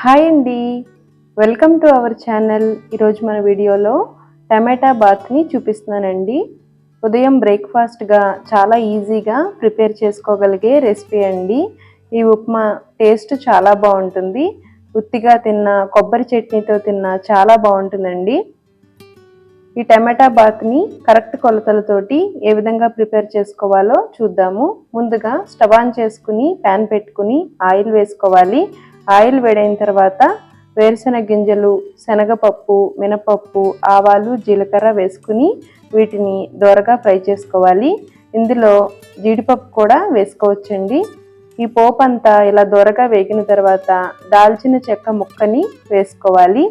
Hi అండి. Welcome to our channel. ఈరోజు మన వీడియోలో టమాటా బాత్ని చూపిస్తున్నానండి. ఉదయం బ్రేక్ఫాస్ట్గా చాలా ఈజీగా ప్రిపేర్ చేసుకోగలిగే రెసిపీ అండి. ఈ ఉప్మా టేస్ట్ చాలా బాగుంటుంది. ఉత్తిగా తిన్న కొబ్బరి చట్నీతో తిన్న చాలా బాగుంటుందండి. ఈ టమాటా బాత్ని కరెక్ట్ కొలతలతోటి ఏ విధంగా ప్రిపేర్ చేసుకోవాలో చూద్దాము. ముందుగా స్టవ్ ఆన్ చేసుకుని ప్యాన్ పెట్టుకుని ఆయిల్ వేసుకోవాలి. ఆయిల్ వేడైన తర్వాత వేరుశెనగ గింజలు శనగపప్పు మినపప్పు ఆవాలు జీలకర్ర వేసుకుని వీటిని దోరగా ఫ్రై చేసుకోవాలి. ఇందులో జీడిపప్పు కూడా వేసుకోవచ్చండి. ఈ పోపు అంతా ఇలా దోరగా వేగిన తర్వాత దాల్చిన చెక్క ముక్కని వేసుకోవాలి.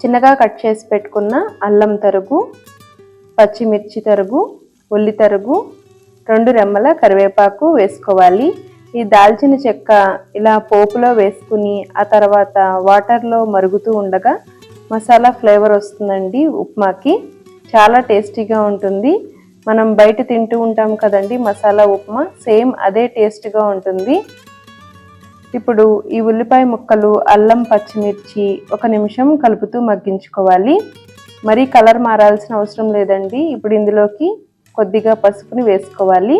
చిన్నగా కట్ చేసి పెట్టుకున్న అల్లం తరుగు పచ్చిమిర్చి తరుగు ఉల్లి తరుగు రెండు రెమ్మల కరివేపాకు వేసుకోవాలి. ఈ దాల్చిన చెక్క ఇలా పోపులో వేసుకుని ఆ తర్వాత వాటర్లో మరుగుతూ ఉండగా మసాలా ఫ్లేవర్ వస్తుందండి ఉప్మాకి. చాలా టేస్టీగా ఉంటుంది. మనం బయట తింటూ ఉంటాం కదండి మసాలా ఉప్మా సేమ్ అదే టేస్ట్గా ఉంటుంది. ఇప్పుడు ఈ ఉల్లిపాయ ముక్కలు అల్లం పచ్చిమిర్చి ఒక నిమిషం కలుపుతూ మగ్గించుకోవాలి. మరీ కలర్ మారాల్సిన అవసరం లేదండి. ఇప్పుడు ఇందులోకి కొద్దిగా పసుపుని వేసుకోవాలి.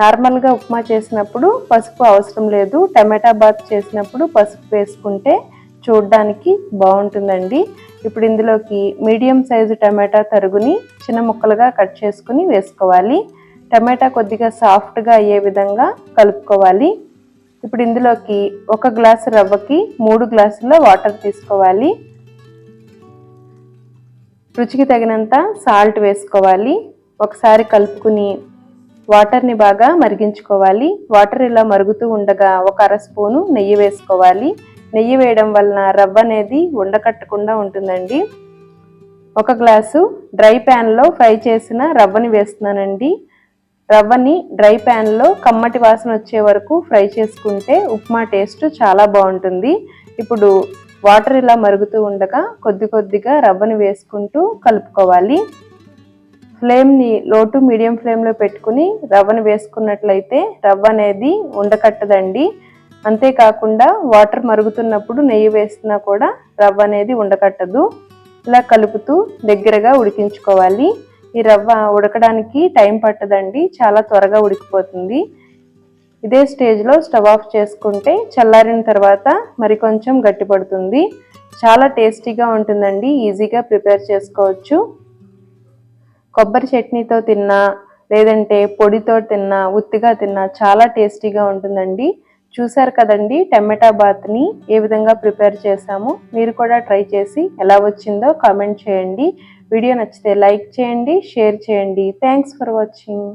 నార్మల్గా ఉప్మా చేసినప్పుడు పసుపు అవసరం లేదు. టమాటా బాత్ చేసినప్పుడు పసుపు వేసుకుంటే చూడడానికి బాగుంటుందండి. ఇప్పుడు ఇందులోకి మీడియం సైజు టమాటా తరుగుని చిన్న ముక్కలుగా కట్ చేసుకుని వేసుకోవాలి. టమాటా కొద్దిగా సాఫ్ట్గా అయ్యే విధంగా కలుపుకోవాలి. ఇప్పుడు ఇందులోకి ఒక గ్లాసు రవ్వకి మూడు గ్లాసుల వాటర్ తీసుకోవాలి. రుచికి తగినంత సాల్ట్ వేసుకోవాలి. ఒకసారి కలుపుకుని వాటర్ని బాగా మరిగించుకోవాలి. వాటర్ ఇలా మరుగుతూ ఉండగా ఒక అర స్పూను నెయ్యి వేసుకోవాలి. నెయ్యి వేయడం వలన రవ్వ అనేది ఉండకట్టకుండా ఉంటుందండి. ఒక గ్లాసు డ్రై ప్యాన్లో ఫ్రై చేసిన రవ్వని వేస్తున్నానండి. రవ్వని డ్రై ప్యాన్లో కమ్మటి వాసన వచ్చే వరకు ఫ్రై చేసుకుంటే ఉప్మా టేస్ట్ చాలా బాగుంటుంది. ఇప్పుడు వాటర్ ఇలా మరుగుతూ ఉండగా కొద్ది కొద్దిగా రవ్వని వేసుకుంటూ కలుపుకోవాలి. ఫ్లేమ్ని లో టు మీడియం ఫ్లేమ్లో పెట్టుకుని రవ్వను వేసుకున్నట్లయితే రవ్వ అనేది ఉండకట్టదండి. అంతేకాకుండా వాటర్ మరుగుతున్నప్పుడు నెయ్యి వేసినా కూడా రవ్వ అనేది ఉండకట్టదు. ఇలా కలుపుతూ దగ్గరగా ఉడికించుకోవాలి. ఈ రవ్వ ఉడకడానికి టైం పట్టదండి. చాలా త్వరగా ఉడికిపోతుంది. ఇదే స్టేజ్లో స్టవ్ ఆఫ్ చేసుకుంటే చల్లారిన తర్వాత మరి కొంచెం గట్టిపడుతుంది. చాలా టేస్టీగా ఉంటుందండి. ఈజీగా ప్రిపేర్ చేసుకోవచ్చు. కొబ్బరి చట్నీతో తిన్నా లేదంటే పొడితో తిన్నా ఉత్తిగా తిన్నా చాలా టేస్టీగా ఉంటుందండి. చూసారు కదండి టమాటా బాత్ని ఏ విధంగా ప్రిపేర్ చేసాము మీరు కూడా ట్రై చేసి ఎలా వచ్చిందో కామెంట్ చేయండి. వీడియో నచ్చితే లైక్ చేయండి షేర్ చేయండి. Thanks for watching.